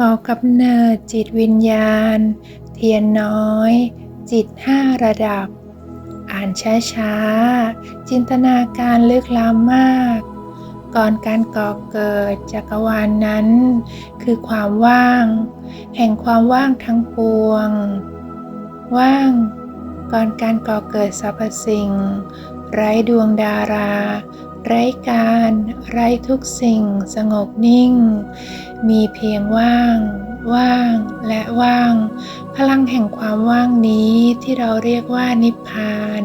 ก่อกำเนิดจิตวิญญาณ เทียนน้อย จิตห้าระดับ อ่านช้าๆ จินตนาการลึกล้ำมาก ก่อนการก่อเกิดจักรวาลนนั้น คือความว่าง แห่งความว่างทั้งปวง ว่าง ก่อนการก่อเกิดสรรพสิ่ง ไร้ดวงดารา ไร้การ ไร้ทุกสิ่ง สงบนิ่ง มีเพียงว่าง ว่าง และว่าง พลังแห่งความว่างนี้ที่เราเรียกว่านิพพาน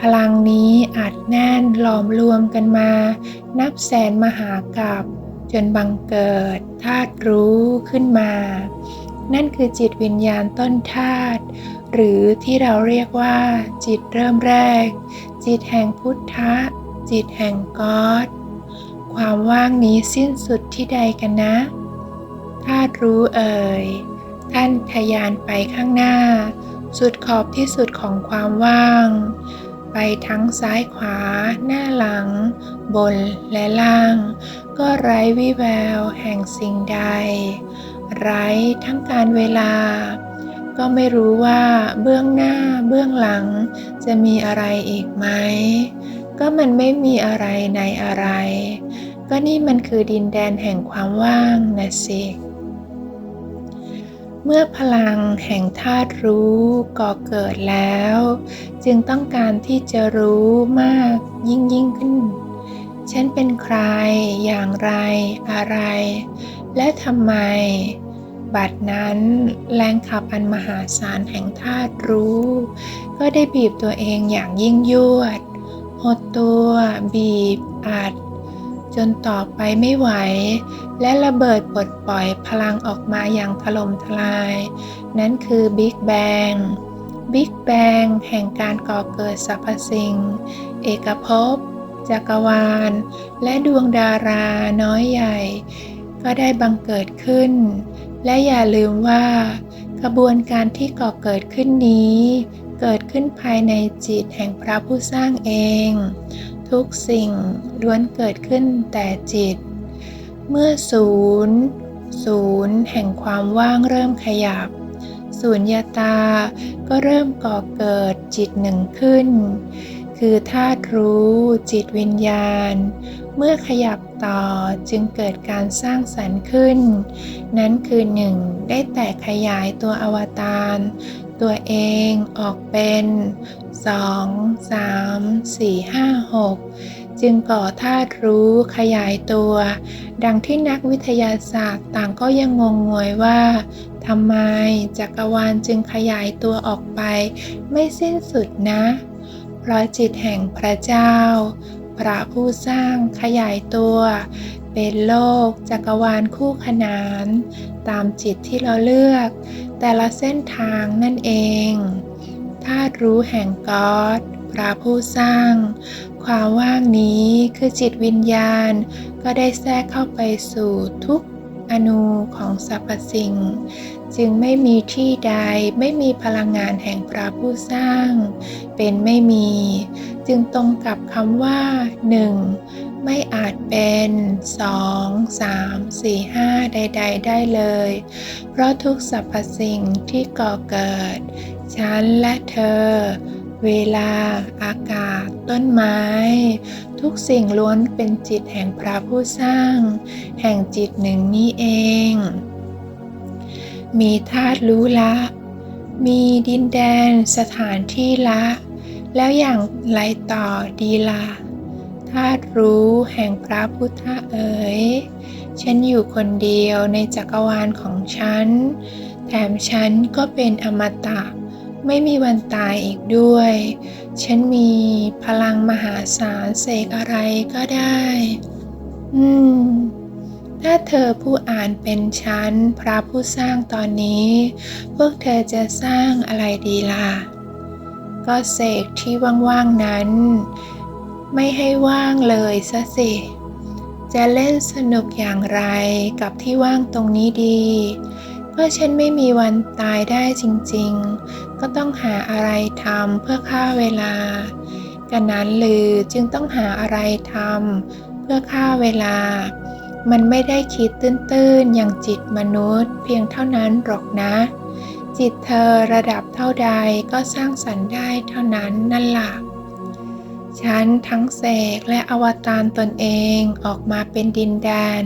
พลังนี้อัดแน่นหลอมรวมกันมา นับแสนมหากับจนบังเกิดธาตุรู้ขึ้นมา นั่นคือจิตวิญญาณต้นธาตุหรือที่เราเรียกว่าจิตเริ่มแรก จิตแห่งพุทธะ จิตแห่งก๊อดความว่างนี้สิ้นสุดที่ใดกันนะธาตุรู้เอ่ย ท่านทยานไปข้างหน้า สุดขอบที่สุดของความว่าง ไปทั้งซ้ายขวา หน้าหลัง บนและล่าง ก็ไร้วิแววแห่งสิ่งใด ไร้ทั้งการเวลา ก็ไม่รู้ว่าเบื้องหน้าเบื้องหลังจะมีอะไรอีกไหม ก็มันไม่มีอะไรในอะไร ก็นี่มันคือดินแดนแห่งความว่างนะสิเมื่อพลังแห่งธาตุรู้ก่อเกิดแล้ว จึงต้องการที่จะรู้มากยิ่งยิ่งขึ้น ฉันเป็นใครอย่างไรอะไร และทำไม บัดนั้นแรงขับอันมหาศาลแห่งธาตุรู้ ก็ได้บีบตัวเองอย่างยิ่งยวด หดตัว บีบ อัด จนต่อไปไม่ไหว และระเบิดปลดปล่อยพลังออกมาอย่างถล่มทลาย นั่นคือบิ๊กแบงบิ๊กแบงแห่งการก่อเกิดสรรพสิ่ง เอกภพ จักรวาล และดวงดาราน้อยใหญ่ ก็ได้บังเกิดขึ้น และอย่าลืมว่ากระบวนการที่ก่อเกิดขึ้นนี้ เกิดขึ้นภายในจิตแห่งพระผู้สร้างเอง ทุกสิ่งล้วนเกิดขึ้นแต่จิต เมื่อศูนย์ศูนย์แห่งความว่างเริ่มขยับศูนยตาก็เริ่มก่อเกิดจิตหนึ่งขึ้น คือธาตุรู้จิตวิญญาณ เมื่อขยับต่อจึงเกิดการสร้างสรรค์ขึ้น นั้นคือหนึ่งได้แตกขยายตัวอวตาร ตัวเองออกเป็น 2 3 4 5 6 จึงก่อธาตุรู้ขยายตัว ดังที่นักวิทยาศาสตร์ต่างก็ยังงงงวยว่าทำไมจักรวาลจึงขยายตัวออกไป ไม่สิ้นสุดนะ เพราะจิตแห่งพระเจ้า พระผู้สร้างขยายตัว เป็นโลกจักรวาลคู่ขนาน ตามจิตที่เราเลือก แต่ละเส้นทางนั่นเองธาตุรู้แห่งกอดพระผู้สร้าง ความว่างนี้คือจิตวิญญาณ ก็ได้แทรกเข้าไปสู่ทุกอนูของสรรพสิ่ง จึงไม่มีที่ใดไม่มีพลังงานแห่งพระผู้สร้าง เป็นไม่มี จึงตรงกับคำว่าหนึ่ง ไม่อาจเป็นสองสามสี่ห้าใด ๆ ได้เลย เพราะทุกสรรพสิ่งที่ก่อเกิด ฉันและเธอ เวลา อากาศ ต้นไม้ ทุกสิ่งล้วนเป็นจิตแห่งพระผู้สร้าง แห่งจิตหนึ่งนี้เอง มีธาตุรู้ละ มีดินแดนสถานที่ละ แล้วอย่างไรต่อดีละธาตุรู้แห่งพระพุทธเอ๋ย ฉันอยู่คนเดียวในจักรวาลของฉัน แถมฉันก็เป็นอมตะ ไม่มีวันตายอีกด้วย ฉันมีพลังมหาศาลเสกอะไรก็ได้ อืม ถ้าเธอผู้อ่านเป็นฉัน พระผู้สร้างตอนนี้ พวกเธอจะสร้างอะไรดีล่ะ ก็เสกที่ว่างๆนั้น ไม่ให้ว่างเลยซะสิ จะเล่นสนุกอย่างไรกับที่ว่างตรงนี้ดีก็ฉันไม่มีวันตายได้จริงๆ ก็ต้องหาอะไรทำเพื่อฆ่าเวลา กันนั้นหรือจึงต้องหาอะไรทำเพื่อฆ่าเวลา มันไม่ได้คิดตื้นๆ อย่างจิตมนุษย์ เพียงเท่านั้นหรอกนะ จิตเธอระดับเท่าใดก็สร้างสรรค์ได้เท่านั้นนั่นล่ะ ฉันทั้งเสกและอวตารตนเองออกมาเป็นดินแดน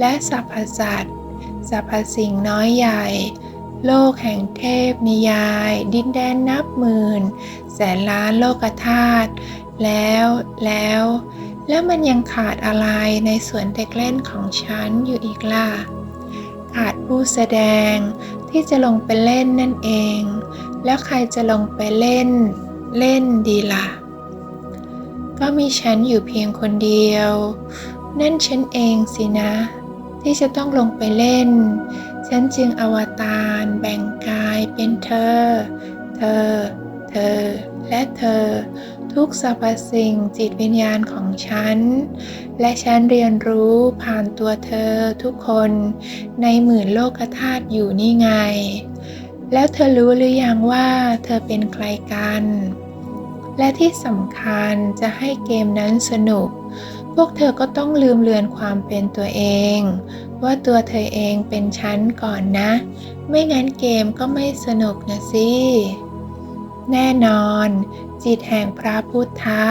และสรรพสัตว์สรรพสิ่งน้อยใหญ่ โลกแห่งเทพนิยาย ดินแดนนับหมื่น แสนล้านโลกธาตุแล้วแล้ว แล้วมันยังขาดอะไรในสวนเด็กเล่นของฉันอยู่อีกล่ะ ขาดผู้แสดงที่จะลงไปเล่นนั่นเอง แล้วใครจะลงไปเล่น เล่นดีล่ะ ก็มีฉันอยู่เพียงคนเดียว นั่นฉันเองสินะ ที่จะต้องลงไปเล่น ฉันจึงอวตารแบ่งกายเป็นเธอ เธอ เธอ และเธอ ทุกสรรพสิ่งจิตวิญญาณของฉัน และฉันเรียนรู้ผ่านตัวเธอทุกคนในหมื่นโลกธาตุอยู่นี่ไง แล้วเธอรู้หรือยังว่าเธอเป็นใครกัน และที่สำคัญจะให้เกมนั้นสนุก พวกเธอก็ต้องลืมเลือนความเป็นตัวเอง ว่าตัวเธอเองเป็นฉันก่อนนะ ไม่งั้นเกมก็ไม่สนุกนะสิ แน่นอน จิตแห่งพระพุทธะ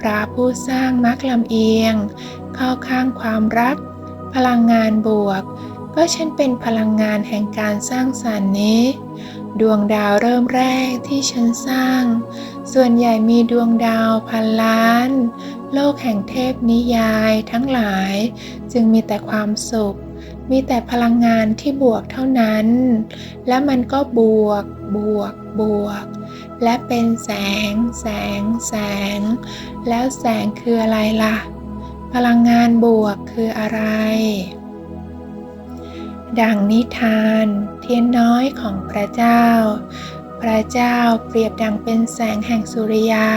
พระผู้สร้างมักลำเอียง เข้าข้างความรัก พลังงานบวก ก็ฉันเป็นพลังงานแห่งการสร้างสรรค์นี้ ดวงดาวเริ่มแรกที่ฉันสร้าง ส่วนใหญ่มีดวงดาวพันล้าน โลกแห่งเทพนิยายทั้งหลาย จึงมีแต่ความสุข มีแต่พลังงานที่บวกเท่านั้น และมันก็บวก บวก บวก และเป็นแสง แสง แสง แล้วแสงคืออะไรล่ะ พลังงานบวกคืออะไร ดังนิทาน เทียนน้อยของพระเจ้า พระเจ้าเปรียบดังเป็นแสงแห่งสุริยา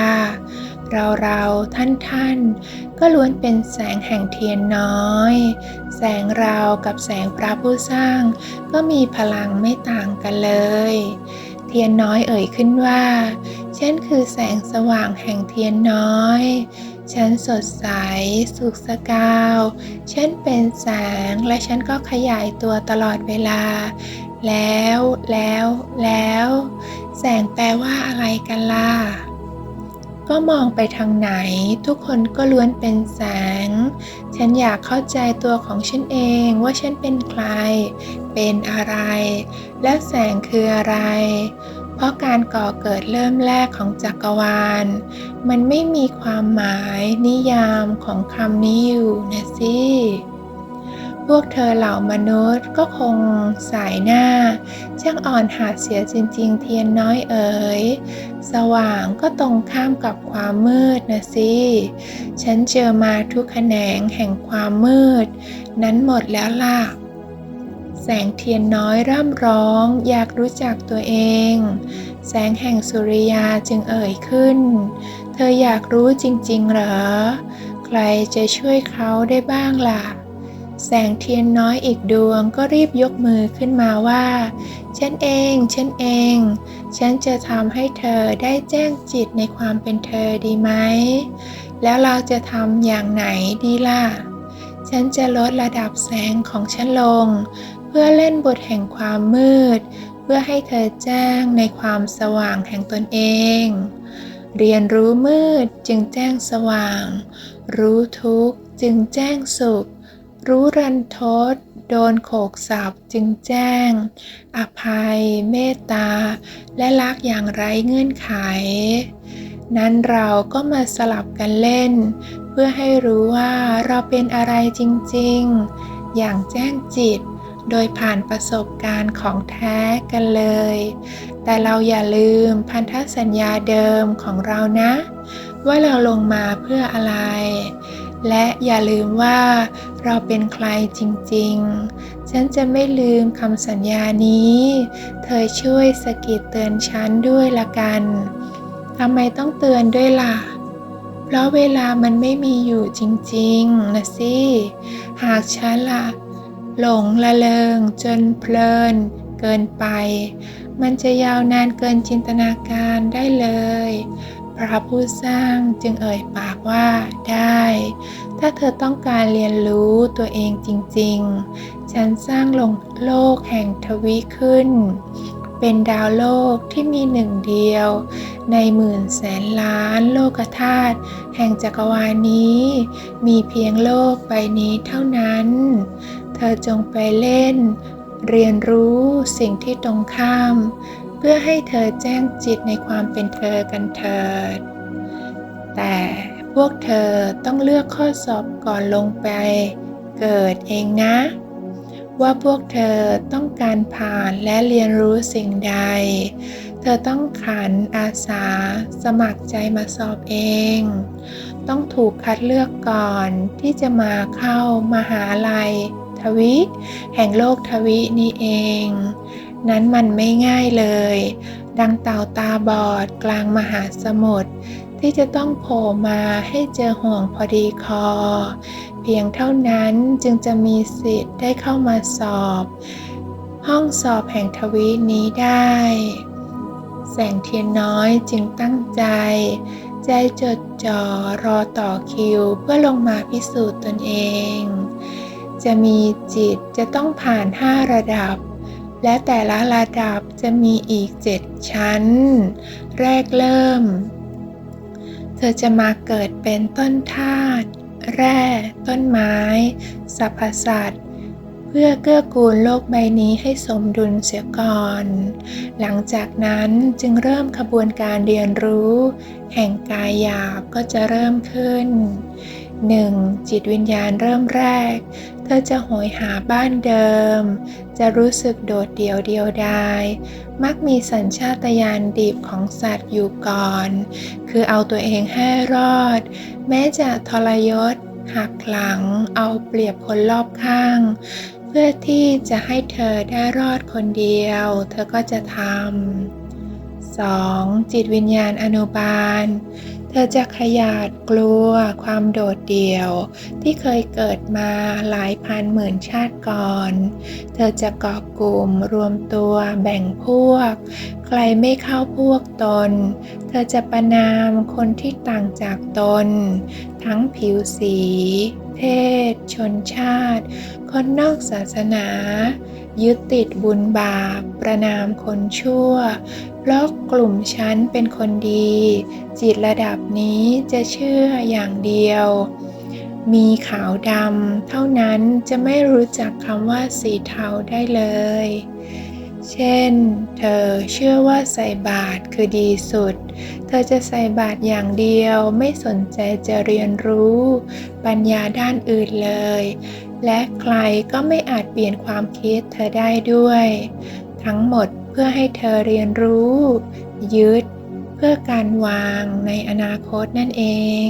เราเราท่านท่านก็ล้วนเป็นแสงแห่งเทียนน้อย แสงเรากับแสงพระผู้สร้าง ก็มีพลังไม่ต่างกันเลย เทียนน้อยเอ่ยขึ้นว่าฉันคือแสงสว่างแห่งเทียนน้อย ฉันสดใส สุขสกาว ฉันเป็นแสงและฉันก็ขยายตัวตลอดเวลา แล้วแล้วแล้ว แสงแปลว่าอะไรกันล่ะ ก็มองไปทางไหน ทุกคนก็ล้วนเป็นแสง ฉันอยากเข้าใจตัวของฉันเองว่าฉันเป็นใคร เป็นอะไร และแสงคืออะไร เพราะการก่อเกิดเริ่มแรกของจักรวาล มันไม่มีความหมายนิยามของคำนี้อยู่นะสิพวกเธอเหล่ามนุษย์ก็คงสายหน้า ช่างอ่อนหาดเสียจริง ๆ เทียนน้อยเอ๋ย สว่างก็ตรงข้ามกับความมืดนะสิ ฉันเจอมาทุกแขนงแห่งความมืด นั้นหมดแล้วล่ะ แสงเทียนน้อยร่ำร้องอยากรู้จักตัวเอง แสงแห่งสุริยาจึงเอ่ยขึ้น เธออยากรู้จริงๆ เหรอ ใครจะช่วยเขาได้บ้างล่ะ แสงเทียนน้อยอีกดวงก็รีบยกมือขึ้นมาว่า ฉันเอง ฉันเอง ฉันจะทำให้เธอได้แจ้งจิตในความเป็นเธอดีไหม แล้วเราจะทำอย่างไหนดีล่ะ ฉันจะลดระดับแสงของฉันลง พื่อเล่นบทแห่งความมืด เพื่อให้เธอแจ้งในความสว่างแห่งตนเอง เรียนรู้มืดจึงแจ้งสว่าง รู้ทุกข์จึงแจ้งสุข รู้รันทดโดนโขกสับจึงแจ้ง อภัย เมตตา และรักอย่างไร้เงื่อนไข นั้นเราก็มาสลับกันเล่น เพื่อให้รู้ว่าเราเป็นอะไรจริงๆ อย่างแจ้งจิต โดยผ่านประสบการณ์ของแท้กันเลย แต่เราอย่าลืมพันธสัญญาเดิมของเรานะ ว่าเราลงมาเพื่ออะไร และอย่าลืมว่าเราเป็นใครจริงๆ ฉันจะไม่ลืมคำสัญญานี้ เธอช่วยสะกิดเตือนฉันด้วยละกันทำไมต้องเตือนด้วยล่ะ เพราะเวลามันไม่มีอยู่จริงๆนะสิ หากฉันล่ะ หลงละเลงจนเพลิน เกินไป มันจะยาวนานเกินจินตนาการได้เลย พระผู้สร้างจึงเอ่ยปากว่าได้ ถ้าเธอต้องการเรียนรู้ตัวเองจริง ๆ ฉันสร้างลงโลกแห่งทวิขึ้น เป็นดาวโลกที่มีหนึ่งเดียว ในหมื่นแสนล้านโลกธาตุแห่งจักรวาลนี้ มีเพียงโลกใบนี้เท่านั้น เธอจงไปเล่น เรียนรู้สิ่งที่ตรงข้าม เพื่อให้เธอแจ้งจิตในความเป็นเธอกันเถิด แต่พวกเธอต้องเลือกข้อสอบก่อนลงไป เกิดเองนะ ว่าพวกเธอต้องการผ่านและเรียนรู้สิ่งใด เธอต้องขันอาสาสมัครใจมาสอบเอง ต้องถูกคัดเลือกก่อนที่จะมาเข้ามหาลัย วิ แห่งโลกทวินี่เอง นั้นมันไม่ง่ายเลย ดังเต่าตาบอดกลางมหาสมุทรที่จะต้องโผล่มาให้เจอห่วงพอดีคอ เพียงเท่านั้นจึงจะมีสิทธิ์ได้เข้ามาสอบ ห้องสอบแห่งทวีนี้ได้ แสงเทียนน้อยจึงตั้งใจ ใจจดจ่อรอต่อคิวเพื่อลงมาพิสูจน์ตนเอง จะมีจิตจะต้องผ่านห้าระดับ และแต่ละระดับจะมีอีกเจ็ดชั้น แรกเริ่ม เธอจะมาเกิดเป็นต้นธาตุแร่ ต้นไม้ สรรพสัตว์เพื่อเกื้อกูลโลกใบนี้ให้สมดุลเสียก่อน หลังจากนั้นจึงเริ่มขบวนการเรียนรู้ แห่งกายหยาบก็จะเริ่มขึ้น 1. จิตวิญญาณเริ่มแรก เธอจะโหยหาบ้านเดิม จะรู้สึกโดดเดี่ยวเดียวดาย มักมีสัญชาตญาณดิบของสัตว์อยู่ก่อน คือเอาตัวเองให้รอด แม้จะทรยศ หักหลัง เอาเปรียบคนรอบข้าง เพื่อที่จะให้เธอได้รอดคนเดียว เธอก็จะทำ 2. จิตวิญญาณอนุบาล ธอจะขยาดกลัวความโดดเดี่ยว ที่เคยเกิดมาหลายพันหมื่นชาติก่อน เธอจะเกาะกลุ่มรวมตัวแบ่งพวก ใครไม่เข้าพวกตน เธอจะประนามคนที่ต่างจากตน ทั้งผิวสี เพศ ชนชาติ คนนอกศาสนา ยึดติดบุญบาป ประนามคนชั่ว เพราะกลุ่มฉันเป็นคนดี จิตระดับนี้จะเชื่ออย่างเดียว มีขาวดำเท่านั้นจะไม่รู้จักคำว่าสีเทาได้เลย เช่น เธอเชื่อว่าใส่บาตรคือดีสุด เธอจะใส่บาตรอย่างเดียวไม่สนใจจะเรียนรู้ ปัญญาด้านอื่นเลย และใครก็ไม่อาจเปลี่ยนความคิดเธอได้ด้วย ทั้งหมดเพื่อให้เธอเรียนรู้ ยึด เพื่อการวางในอนาคตนั่นเอง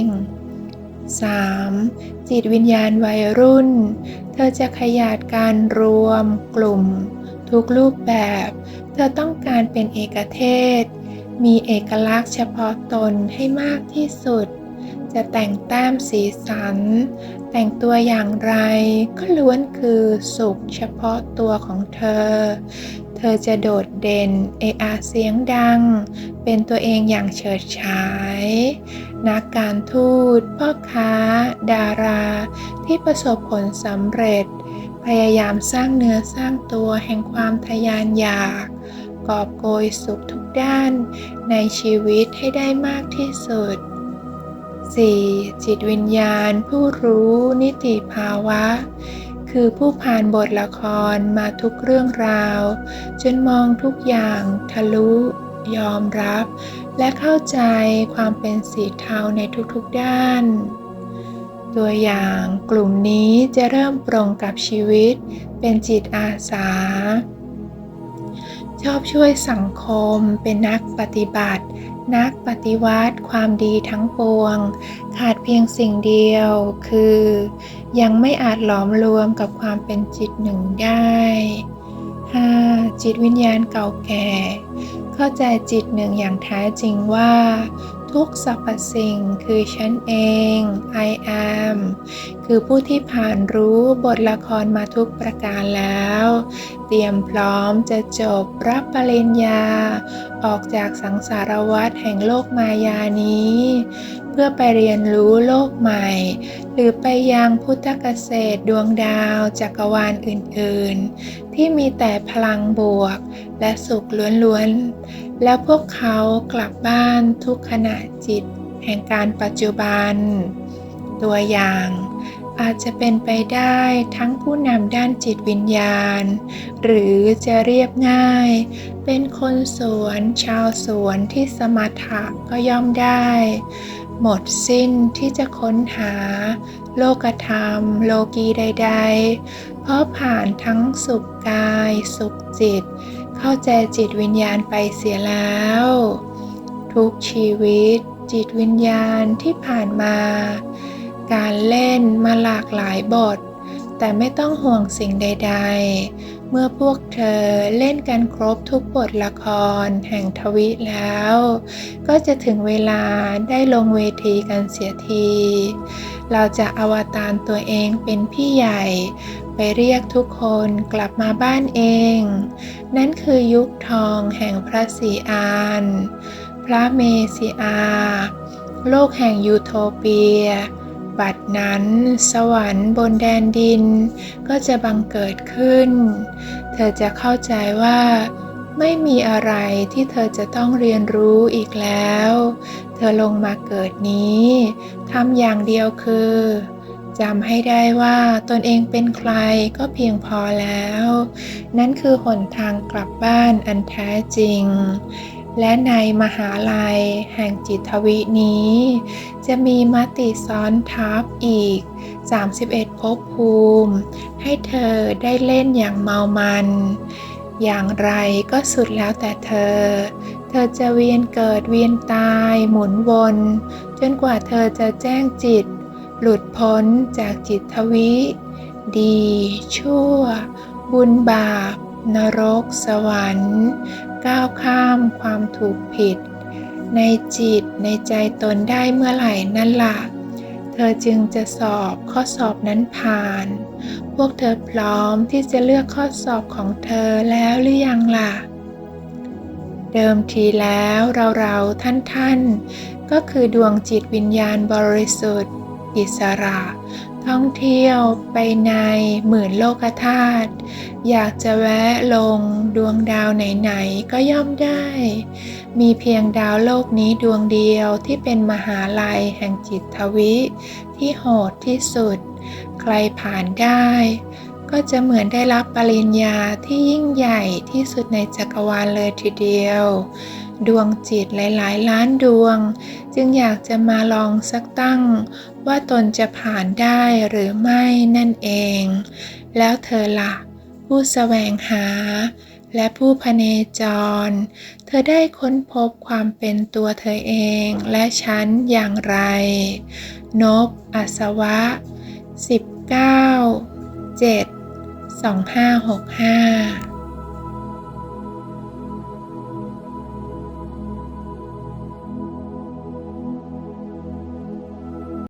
3. จิตวิญญาณวัยรุ่น เธอจะขยาดการรวมกลุ่ม ทุกรูปแบบ เธอต้องการเป็นเอกเทศ มีเอกลักษณ์เฉพาะตนให้มากที่สุด จะแต่งแต้มสีสัน แต่งตัวอย่างไร ก็ล้วนคือสุขเฉพาะตัวของเธอ เธอจะโดดเด่นเออาเสียงดัง เป็นตัวเองอย่างเฉิดฉาย นักการทูต พ่อค้า ดารา ที่ประสบผลสำเร็จ พยายามสร้างเนื้อสร้างตัวแห่งความทยานอยากกอบโกยสุขทุกด้านในชีวิตให้ได้มากที่สุด 4. จิตวิญญาณผู้รู้นิติภาวะ คือผู้ผ่านบทละครมาทุกเรื่องราว จนมองทุกอย่างทะลุ ยอมรับ และเข้าใจความเป็นสีเทาในทุกๆด้าน ตัวอย่างกลุ่มนี้จะเริ่มปรงกับชีวิต เป็นจิตอาสา ชอบช่วยสังคมเป็นนักปฏิบัติ นักปฏิวัติความดีทั้งปวง ขาดเพียงสิ่งเดียว คือ ยังไม่อาจหลอมรวมกับความเป็นจิตหนึ่งได้ 5. จิตวิญญาณเก่าแก่ เข้าใจจิตหนึ่งอย่างแท้จริงว่า ทุกสรรพสิ่งคือฉันเอง I am คือผู้ที่ผ่านรู้บทละครมาทุกประการแล้ว เตรียมพร้อมจะจบรับปริญญา ออกจากสังสารวัฏแห่งโลกมายานี้ พื่อไปเรียนรู้โลกใหม่ หรือไปยังพุทธเกษตรดวงดาวจักรวาลอื่นๆ ที่มีแต่พลังบวกและสุขล้วนๆ แล้วพวกเขากลับบ้านทุกขณะจิตแห่งการปัจจุบัน ตัวอย่างอาจจะเป็นไปได้ทั้งผู้นำด้านจิตวิญญาณ หรือจะเรียบง่าย เป็นคนสวนชาวสวนที่สมถะก็ย่อมได้ หมดสิ้นที่จะค้นหา โลกธรรม โลกีใด ๆ เพราะผ่านทั้งสุขกาย สุขจิต เข้าใจจิตวิญญาณไปเสียแล้ว ทุกชีวิต จิตวิญญาณที่ผ่านมา การเล่นมาหลากหลายบท แต่ไม่ต้องห่วงสิ่งใด ๆ เมื่อพวกเธอเล่นกันครบทุกบทละครแห่งทวิแล้ว ก็จะถึงเวลาได้ลงเวทีกันเสียที เราจะอวตารตัวเองเป็นพี่ใหญ่ ไปเรียกทุกคนกลับมาบ้านเอง นั่นคือยุคทองแห่งพระศรีอาน พระเมสิอา โลกแห่งยูโทเปีย บัดนั้น สวรรค์บนแดนดิน ก็จะบังเกิดขึ้น เธอจะเข้าใจว่า ไม่มีอะไรที่เธอจะต้องเรียนรู้อีกแล้ว เธอลงมาเกิดนี้ทำอย่างเดียวคือจำให้ได้ว่าตนเองเป็นใครก็เพียงพอแล้ว นั่นคือหนทางกลับบ้านอันแท้จริง และในมหาลัยแห่งจิตวินี้ จะมีมติซ้อนทับอีก 31ภพภูมิ ให้เธอได้เล่นอย่างเมามัน อย่างไรก็สุดแล้วแต่เธอ เธอจะเวียนเกิดเวียนตายหมุนวน จนกว่าเธอจะแจ้งจิต หลุดพ้นจากจิตทวิ ดี ชั่ว บุญบาป นรกสวรรค์ ก้าวข้ามความถูกผิด ในจิตในใจตนได้เมื่อไหร่นั่นละ่ะ เธอจึงจะสอบข้อสอบนั้นผ่าน พวกเธอพร้อมที่จะเลือกข้อสอบของเธอแล้วหรือยังล่ะ เดิมทีแล้วเราเราท่านท่านก็คือดวงจิตวิญญาณบริสุทธิ์ อิสระ ท่องเที่ยวไปในหมื่นโลกธาตุ อยากจะแวะลงดวงดาวไหนๆก็ย่อมได้ มีเพียงดาวโลกนี้ดวงเดียวที่เป็นมหาลัยแห่งจิตทวิ ที่โหดที่สุด ใครผ่านได้ ก็จะเหมือนได้รับปริญญาที่ยิ่งใหญ่ที่สุดในจักรวาลเลยทีเดียว ดวงจิตหลายๆ ล้านดวง จึงอยากจะมาลองสักตั้ง ว่าตนจะผ่านได้หรือไม่นั่นเอง แล้วเธอละ่ะ ผู้แสวงหา และผู้พเนจร เธอได้ค้นพบความเป็นตัวเธอเองและฉันอย่างไร นบอัศวะ 19 7 2565